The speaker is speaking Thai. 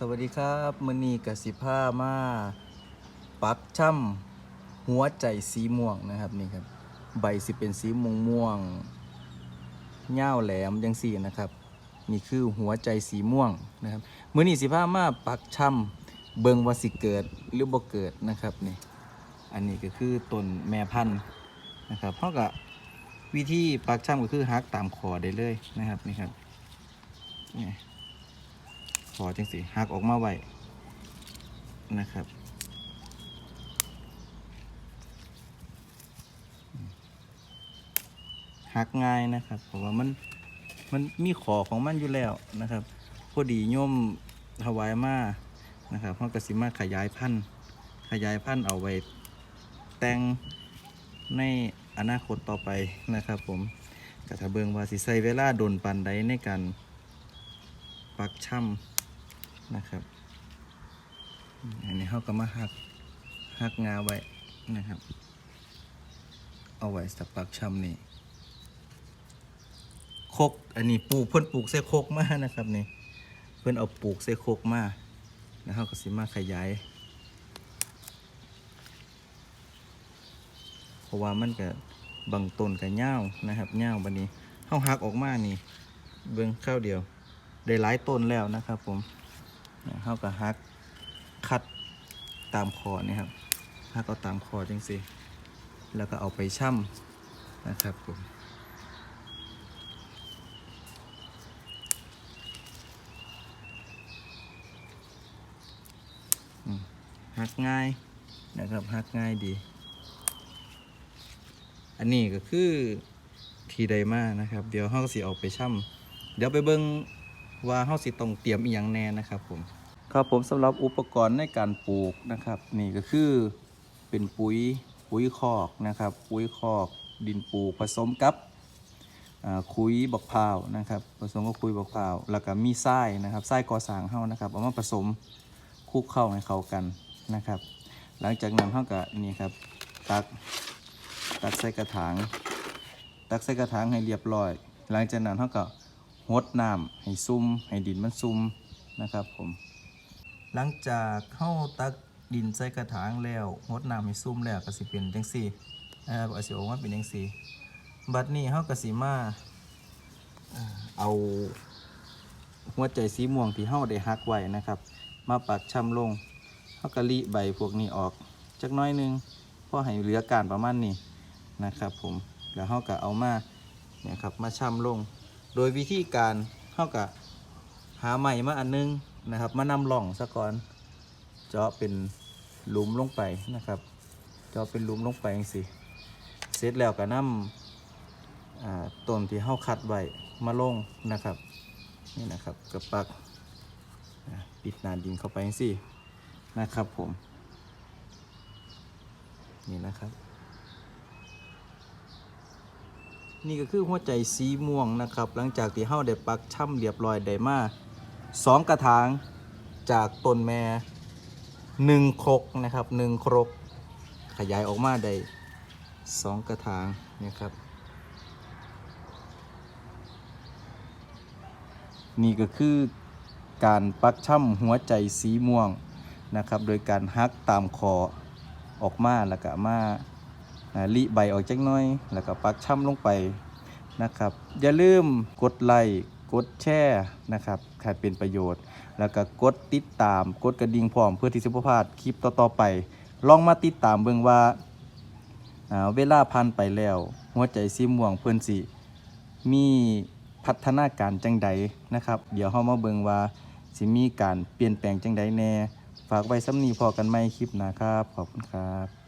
สวัสดีครับมือนีกสิผ้ามาปักช่ำหัวใจสีม่วงนะครับนี่ครับ ใบสิเป็นสีม่วงม่วงเง่าแหลมยังสี่นะครับ นี่คือหัวใจสีม่วงนะครับมือนีสิผ้ามาปักช่ำเบิงว่าสิเกิดหรือบ่เกิดนะครับนี่อันนี้ก็คือต้นแม่พันธุ์นะครับเพราะกับวิธีปักช่ำก็คือฮักตามคอได้เลยนะครับนี่ครับนี่ ขอจังสิหักออกมาไว้นะครับหักง่ายนะครับเพราะว่ามันมันมีขอของมันอยู่แล้วนะครับพอดีโยมถวายมานะครับเพราะกสิมาขยายพันธุ์ขยายพันธุ์เอาไว้แต่งในอนาคตต่อไปนะครับผมกระทะเบิงว่าสิใส่เวลาโดนปันใดในการปักช่ำ นะครับอันนี้เขาก็มาหักหักงาไว้นะครับ เอาไว้สับปักชำนี่โคกอันนี้ปลูกเพิ่นปลูกใส่โคกมานะครับนี่เพิ่นเอาปลูกใส่โคกมาแล้วเขาก็สิมาขยายเพราะว่ามันก็บางต้นก็เง่านะครับเง่าบันนี้เขาหักออกมานี่ เบิ่งข้าวเดียว ได้หลายต้นแล้วนะครับผม เนี่ยเขาก็ฮักคัดตามคอนี่ครับฮักเอาตามคอจังสิแล้วก็เอาไปช่ำนะครับผมอืมฮักง่ายนะครับฮักง่ายดี อันนี้ก็คือทีไดมานะครับ เดี๋ยวเขาก็สิเอาไปช่ำเดี๋ยวไปเบิ้ง ว่าเฮาสิต้องเตรียมอีหยังแน่นะครับผมครับผมสำหรับอุปกรณ์ในการปลูกนะครับ นี่ก็คือเป็นปุ๋ยปุ๋ยคอกนะครับ ปุ๋ยคอกดินปลูกผสมกับอ่าคุยบักพร้าวนะครับผสมกับคุยบักพร้าว แล้วก็มีทรายนะครับทรายก่อสร้างเฮานะครับเอามาผสมคลุกเข้าให้เข้ากันนะครับ หลังจากนั้นเฮาก็นี่ครับตักตักใส่กระถาง ตักใส่กระถางให้เรียบร้อย หลังจากนั้นเฮาก็ หดน้ำให้ซุ่มให้ดินมันซุ่มนะครับผม หลังจากเข้าตักดินใส่กระถางแล้วหดน้ำให้ซุ่มแล้วก็สิเป็นจังซี่นะครับก็สิออกมาเป็นจังซี่ บัดนี้เฮาก็สิมาเอาหัวใจสีม่วงที่เฮาได้หักไว้นะครับ มาปักช่ำลงเฮาก็ลีใบพวกนี้ออกจักน้อยนึงพอให้เหลือการประมาณนี้นะครับ ผมแล้วเฮาก็เอามาเนี่ยครับมาช่ำลง โดยวิธีการเท่ากับหาใหม่มาอันนึงนะครับ มานำล่องซะก่อน เจาะเป็นหลุมลงไปนะครับ เจาะเป็นหลุมลงไปจังสิเสร็จแล้วก็นำอ่าต้นที่เฮาคัดไว้มาลงนะครับนี่นะครับกระปักปิดนานดินเข้าไปจังสินะครับผม นี่นะครับ นี่ก็คือหัวใจสีม่วงนะครับ หลังจากที่เฮาได้ปักช่ำเรียบร้อยได้มาสองกระถางจากต้นแม่หนึ่งครกนะครับหนึ่งครก ขยายออกมาได้สองกระถางนะครับ นี่ก็คือการปักช่ำหัวใจสีม่วงนะครับ โดยการฮักตามคอออกมาแล้วก็มา อ่าลิใบออกจักน้อย แล้วก็ปักช่ำลงไปนะครับ อย่าลืมกดไลค์กดแชร์นะครับถ้าเป็นประโยชน์ แล้วก็กดติดตาม กดกระดิ่งพร้อมเพื่อที่จะบ่พลาดคลิปต่อๆไป ลองมาติดตามเบิ่งว่าาเวลาผ่านไปแล้ว หัวใจสีม่วงเพิ่อนสิมีพัฒนาการจังใดนะครับ เดี๋ยวเฮามาเบิ่งว่าสิมีการเปลี่ยนแปลงจังใดแน่ ฝากไว้สำนีพอกันไหมคลิปนะครับ ขอบคุณครับ